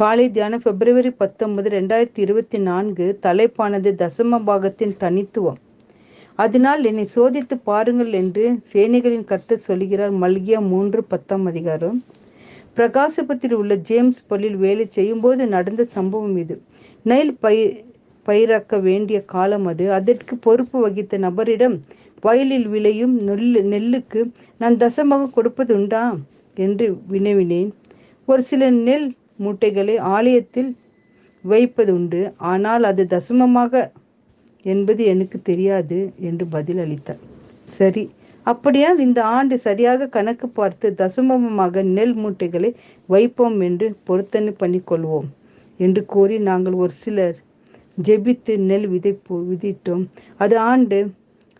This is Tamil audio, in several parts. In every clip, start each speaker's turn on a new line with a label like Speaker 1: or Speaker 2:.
Speaker 1: காலை தியானம் பிப்ரவரி பத்தொன்பது ரெண்டாயிரத்தி இருபத்தி நான்கு தலைப்பானது தசம பாகத்தின் தனித்துவம். அதனால் என்னை சோதித்து பாருங்கள் என்று சேனைகளின் கருத்து சொல்கிறார். மல்கியா மூன்று பத்தாம் அதிகாரம். பிரகாசபத்தில் உள்ள ஜேம்ஸ் பள்ளியில் வேலை செய்யும்போது நடந்த சம்பவம் இது. நெல் பயிர் பயிராக்க வேண்டிய காலம் அது. அதற்கு பொறுப்பு வகித்த நபரிடம் வயலில் விளையும் நெல் நெல்லுக்கு நான் தசமாக கொடுப்பதுண்டா என்று வினவினேன். ஒரு சில நெல் மூட்டைகளை ஆலயத்தில் வைப்பதுண்டு ஆனால் அது தசமமாக என்பது எனக்கு தெரியாது என்று பதில் அளித்தார். சரி. அப்படியால் இந்த ஆண்டு சரியாக கணக்கு பார்த்து தசமமாக நெல் மூட்டைகளை வைப்போம் என்று பொருத்தனை பண்ணிக்கொள்வோம் என்று கூறி நாங்கள் ஒரு சிலர் ஜெபித்து நெல் விதைப்பு விதிட்டோம். அது ஆண்டு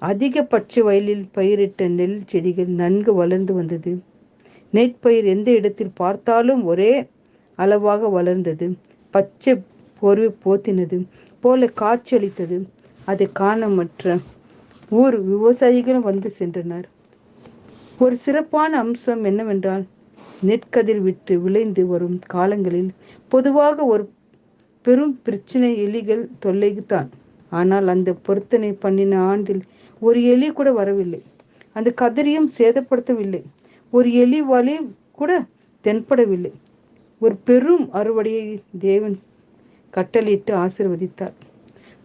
Speaker 1: அதிகபட்ச வயலில் பயிரிட்ட நெல் செடிகள் நன்கு வளர்ந்து வந்தது. நெற்பயிர் எந்த இடத்தில் பார்த்தாலும் ஒரே அளவாக வளர்ந்தது. பச்சை போர்வை போத்தினது போல காட்சியளித்தது. அதை காண மற்ற ஊர் விவசாயிகளும் வந்து சென்றனர். ஒரு சிறப்பான அம்சம் என்னவென்றால் நெற்கதிர் விட்டு விளைந்து வரும் காலங்களில் பொதுவாக ஒரு பெரும் பிரச்சனை எலிகள் தொல்லைக்குத்தான். ஆனால் அந்த பொருத்தனை பண்ணின ஆண்டில் ஒரு எலி கூட வரவில்லை. அந்த கதிரியும் சேதப்படுத்தவில்லை. ஒரு எலி வலி கூட தென்படவில்லை. ஒரு பெரும் அறுவடையை தேவன் கட்டளையிட்டு ஆசிர்வதித்தார்.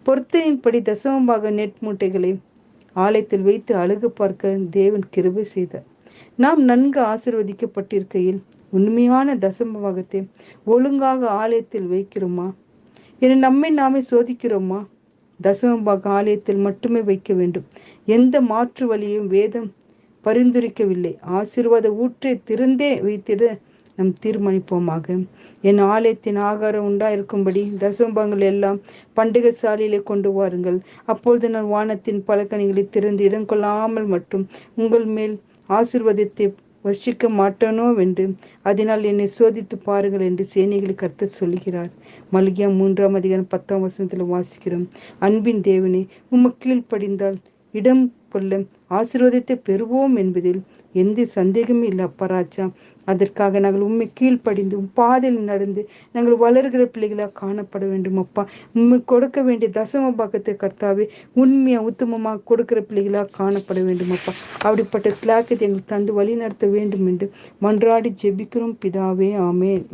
Speaker 1: பொருத்தனின்படி தசமமாக நெட் மூட்டைகளை ஆலயத்தில் வைத்து அழகு பார்க்க தேவன் கிருபை செய்தார். நாம் நன்கு ஆசிர்வதிக்கப்பட்டிருக்கையில் உண்மையான தசமபாகத்தை ஒழுங்காக ஆலயத்தில் வைக்கிறோமா? என நம்மை நாமே சோதிக்கிறோமா? தசமபாக ஆலயத்தில் மட்டுமே வைக்க வேண்டும். எந்த மாற்று வழியும் வேதம் பரிந்துரைக்கவில்லை. ஆசீர்வாத ஊற்றை திறந்தே வைத்திட நம் தீர்மானிப்போமாக. என் ஆலயத்தின் ஆகாரம் உண்டாயிருக்கும்படி தசம்பங்கள் எல்லாம் பண்டிகை சாலையிலே கொண்டு வாருங்கள். அப்பொழுது நான் வானத்தின் பழக்கணிகளை திறந்து இடம் கொள்ளாமல் மட்டும் உங்கள் மேல் ஆசிர்வாதத்தை வர்ஷிக்க மாட்டானோ என்று அதனால் என்னை சோதித்து பாருங்கள் என்று சேனைகளை கருத்து சொல்கிறார் மல்கியா மூன்றாம் அதிகாரம் பத்தாம் வசனத்தில் வாசிக்கிறோம். அன்பின் தேவனே உம கீழ்ப்படிந்தால் இடம் கொள்ள ஆசீர்வாதத்தை பெறுவோம் என்பதில் எந்த சந்தேகமும் இல்லை அப்பராஜா. அதற்காக நாங்கள் உண்மை கீழ்ப்படிந்து பாதையில் நடந்து நாங்கள் வளர்கிற பிள்ளைகளாக காணப்பட வேண்டும் அப்பா. உண்மை கொடுக்க வேண்டிய தசம பாக்கத்தை கர்த்தாவே உண்மையா உத்தமமாக கொடுக்கிற பிள்ளைகளாக காணப்பட வேண்டும் அப்பா. அப்படிப்பட்ட ஸ்லாக்கத்தை எங்களுக்கு தந்து வழி நடத்த வேண்டும் என்று மன்றாடி ஜெபிக்கிறோம் பிதாவே ஆமேன்.